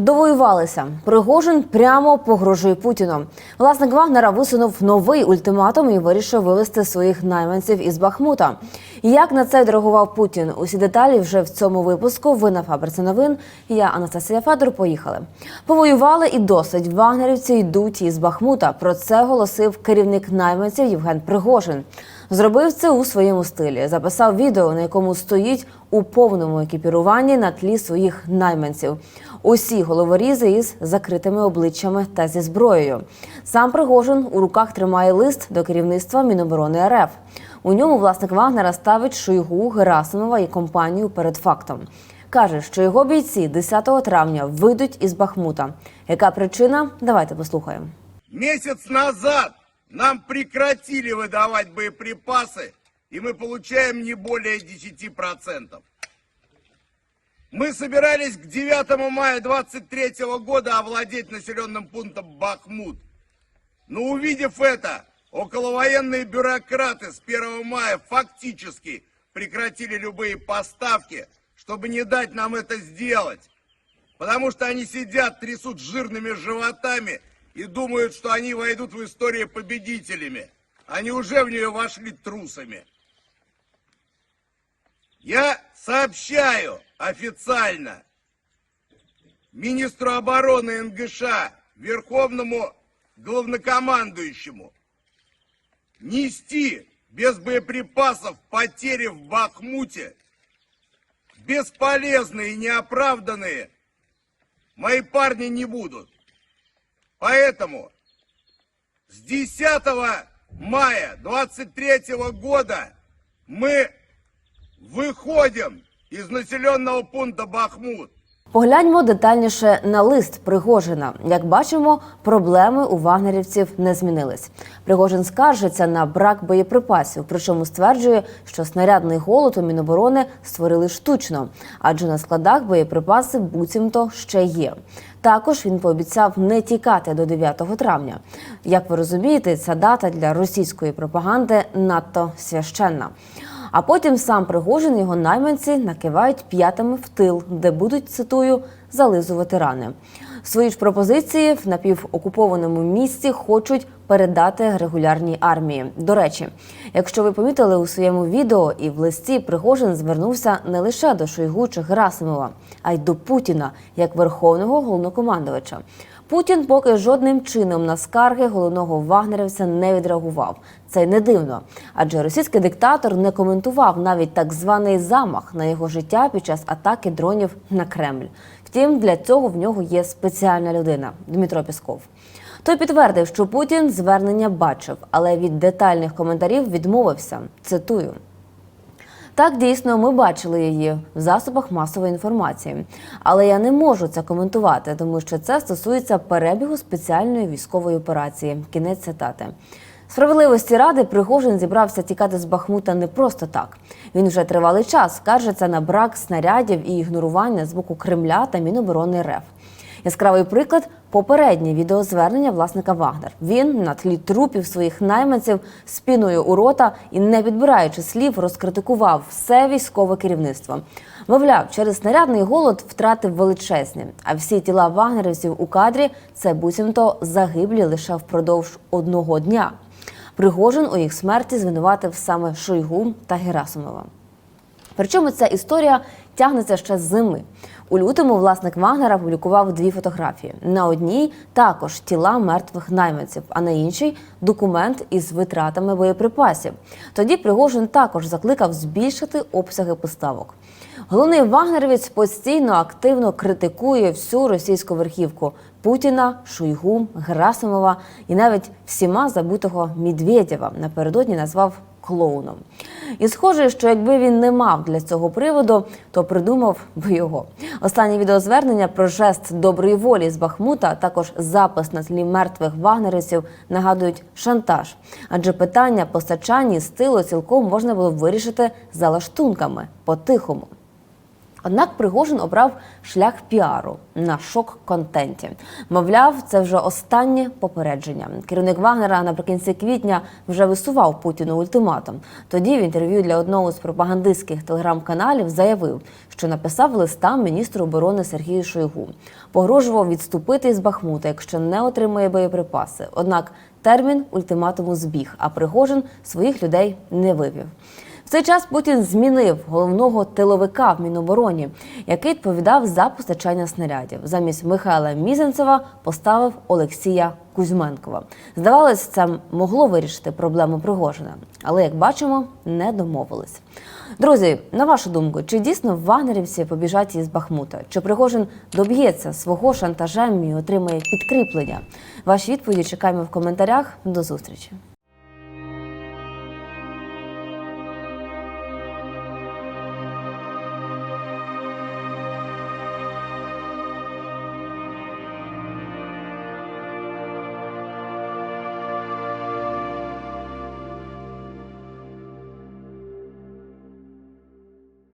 Довоювалися. Пригожин прямо погрожує Путіну. Власник Вагнера висунув новий ультиматум і вирішив вивести своїх найманців із Бахмута. Як на це відреагував Путін? Усі деталі вже в цьому випуску. Ви на фабриці новин. Я Анастасія Федор. Поїхали. Повоювали і досить. Вагнерівці йдуть із Бахмута. Про це голосив керівник найманців Євген Пригожин. Зробив це у своєму стилі. Записав відео, на якому стоїть у повному екіпіруванні на тлі своїх найманців. Усі головорізи із закритими обличчями та зі зброєю. Сам Пригожин у руках тримає лист до керівництва Міноборони РФ. У ньому власник Вагнера ставить Шойгу, Герасимова і компанію перед фактом. Каже, що його бійці 10 травня вийдуть із Бахмута. Яка причина? Давайте послухаємо. Месяц назад нам прекратили выдавать боеприпасы, и мы получаем не более 10%. Мы собирались к 9 мая 23 года овладеть населенным пунктом Бахмут. Но увидев это, околовоенные бюрократы с 1 мая фактически прекратили любые поставки, чтобы не дать нам это сделать. Потому что они сидят, трясут жирными животами и думают, что они войдут в историю победителями. Они уже в нее вошли трусами. Я сообщаю официально министру обороны НГШ, верховному главнокомандующему, нести без боеприпасов потери в Бахмуте, бесполезные и неоправданные, мои парни не будут. Поэтому с 10 мая 23 года мы выходим из населенного пункта Бахмут. Погляньмо детальніше на лист Пригожина. Як бачимо, проблеми у вагнерівців не змінились. Пригожин скаржиться на брак боєприпасів, причому стверджує, що снарядний голод у Міноборони створили штучно, адже на складах боєприпаси буцімто ще є. Також він пообіцяв не тікати до 9 травня. Як ви розумієте, ця дата для російської пропаганди надто священна. А потім сам Пригожин його найманці накивають п'ятами в тил, де будуть цитую зализувати рани. Свої ж пропозиції в напівокупованому місці хочуть передати регулярній армії. До речі, якщо ви помітили у своєму відео і в листі Пригожин звернувся не лише до Шойгу чи Герасимова, а й до Путіна як верховного головнокомандувача. Путін поки жодним чином на скарги головного вагнерівця не відреагував. Це не дивно, адже російський диктатор не коментував навіть так званий замах на його життя під час атаки дронів на Кремль. Втім, для цього в нього є спеціальна людина Дмитро Пісков. Той підтвердив, що Путін звернення бачив, але від детальних коментарів відмовився. Цитую. Так, дійсно, ми бачили її в засобах масової інформації, але я не можу це коментувати, тому що це стосується перебігу спеціальної військової операції. Кінець цитати. Справедливості ради Пригожин зібрався тікати з Бахмута не просто так. Він вже тривалий час скаржиться на брак снарядів і ігнорування з боку Кремля та Міноборони РФ. Яскравий приклад попереднє відеозвернення власника Вагнер. Він на тлі трупів своїх найманців спіною у рота і не підбираючи слів, розкритикував все військове керівництво. Мовляв, через снарядний голод втрати величезні, а всі тіла вагнерівців у кадрі це буцімто загиблі лише впродовж одного дня. Пригожин у їх смерті звинуватив саме Шойгу та Герасимова. Причому ця історія тягнеться ще з зими. У лютому власник Вагнера публікував дві фотографії. На одній також тіла мертвих найманців, а на іншій документ із витратами боєприпасів. Тоді Пригожин також закликав збільшити обсяги поставок. Головний вагнерівець постійно активно критикує всю російську верхівку Путіна, Шойгу, Герасимова і навіть всіма забутого Медведєва напередодні назвав клоуном. І схоже, що якби він не мав для цього приводу, то придумав би його. Останнє відеозвернення про жест доброї волі з Бахмута, а також запис на тлі мертвих вагнерівців нагадують шантаж. Адже питання постачання стилу тилу цілком можна було вирішити за лаштунками по-тихому. Однак Пригожин обрав шлях піару на шок-контенті. Мовляв, це вже останнє попередження. Керівник Вагнера наприкінці квітня вже висував Путіну ультиматум. Тоді в інтерв'ю для одного з пропагандистських телеграм-каналів заявив, що написав листа міністру оборони Сергію Шойгу. Погрожував відступити із Бахмута, якщо не отримає боєприпаси. Однак термін ультиматуму збіг, а Пригожин своїх людей не вивів. Цей час Путін змінив головного тиловика в Мінобороні, який відповідав за постачання снарядів. Замість Михайла Мізенцева поставив Олексія Кузьменкова. Здавалось, це могло вирішити проблему Пригожина, але як бачимо, не домовились. Друзі, на вашу думку, чи дійсно вагнерівці побіжать із Бахмута? Чи Пригожин доб'ється свого шантажем і отримає підкріплення? Ваші відповіді чекаємо в коментарях. До зустрічі.